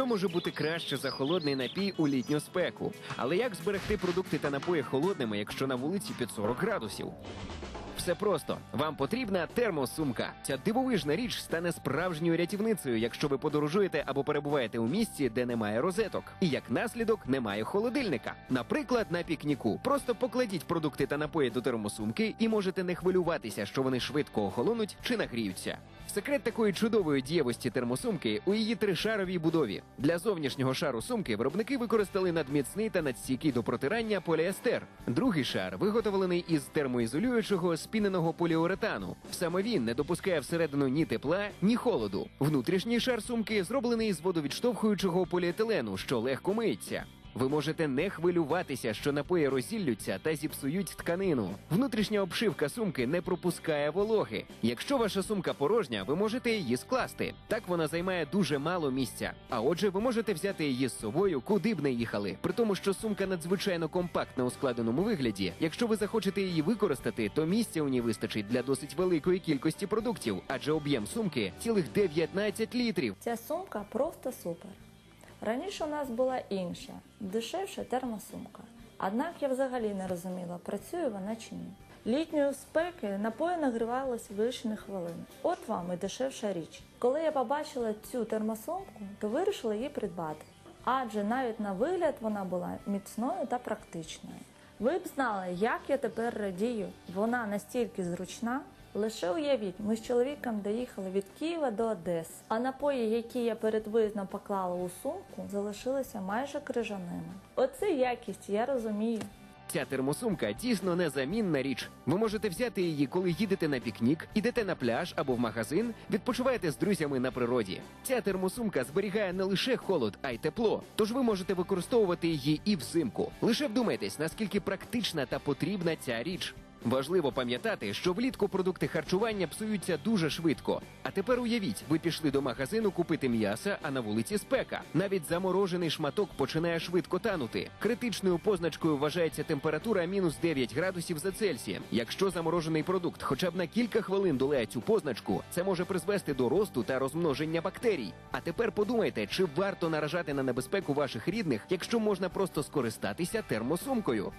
що може бути краще за холодний напій у літню спеку? Але як зберегти продукти та напої холодними, якщо на вулиці під 40 градусів? Все просто вам потрібна термосумка. Ця дивовижна річ стане справжньою рятівницею, якщо ви подорожуєте або перебуваєте у місці, де немає розеток, і як наслідок немає холодильника. Наприклад, на пікніку. Просто покладіть продукти та напої до термосумки і можете не хвилюватися, що вони швидко охолонуть чи нагріються. Секрет такої чудової дієвості термосумки у її тришаровій будові. Для зовнішнього шару сумки виробники використали надміцний та надстійкий до протирання поліестер. Другий шар виготовлений із термоізолюючого спіненого поліуретану. Саме він не допускає всередину ні тепла, ні холоду. Внутрішній шар сумки зроблений з водовідштовхуючого поліетилену, що легко миється. Ви можете не хвилюватися, що напої розіллються та зіпсують тканину. Внутрішня обшивка сумки не пропускає вологи. Якщо ваша сумка порожня, ви можете її скласти. Так вона займає дуже мало місця. А отже, ви можете взяти її з собою, куди б не їхали. При тому, що сумка надзвичайно компактна у складеному вигляді. Якщо ви захочете її використати, то місця у ній вистачить для досить великої кількості продуктів, адже об'єм сумки цілих 19 літрів. Ця сумка просто супер. Раніше у нас була інша, дешевша термосумка. Однак я взагалі не розуміла, працює вона чи ні. Літньої спеки напої нагрівалися лишні хвилин. От вам і дешевша річ. Коли я побачила цю термосумку, то вирішила її придбати. Адже навіть на вигляд вона була міцною та практичною. Ви б знали, як я тепер радію. Вона настільки зручна. Лише уявіть, ми з чоловіком доїхали від Києва до Одеси, а напої, які я перед виїздом поклала у сумку, залишилися майже крижаними. Оце якість, я розумію. Ця термосумка дійсно незамінна річ. Ви можете взяти її, коли їдете на пікнік, ідете на пляж або в магазин, відпочиваєте з друзями на природі. Ця термосумка зберігає не лише холод, а й тепло. Тож ви можете використовувати її і взимку. Лише вдумайтесь, наскільки практична та потрібна ця річ. Важливо пам'ятати, що влітку продукти харчування псуються дуже швидко. А тепер уявіть, ви пішли до магазину купити м'яса, а на вулиці спека. Навіть заморожений шматок починає швидко танути. Критичною позначкою вважається температура мінус 9 градусів за Цельсієм. Якщо заморожений продукт хоча б на кілька хвилин долає цю позначку, це може призвести до росту та розмноження бактерій. А тепер подумайте, чи варто наражати на небезпеку ваших рідних, якщо можна просто скористатися термосумкою.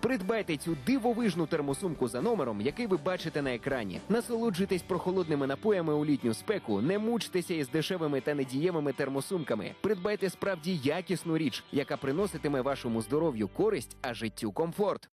Придбайте цю дивовижну термосумку за номером, який ви бачите на екрані. Насолоджуйтесь прохолодними напоями у літню спеку, не мучтеся із дешевими та недієвими термосумками. Придбайте справді якісну річ, яка приноситиме вашому здоров'ю користь, а життю комфорт.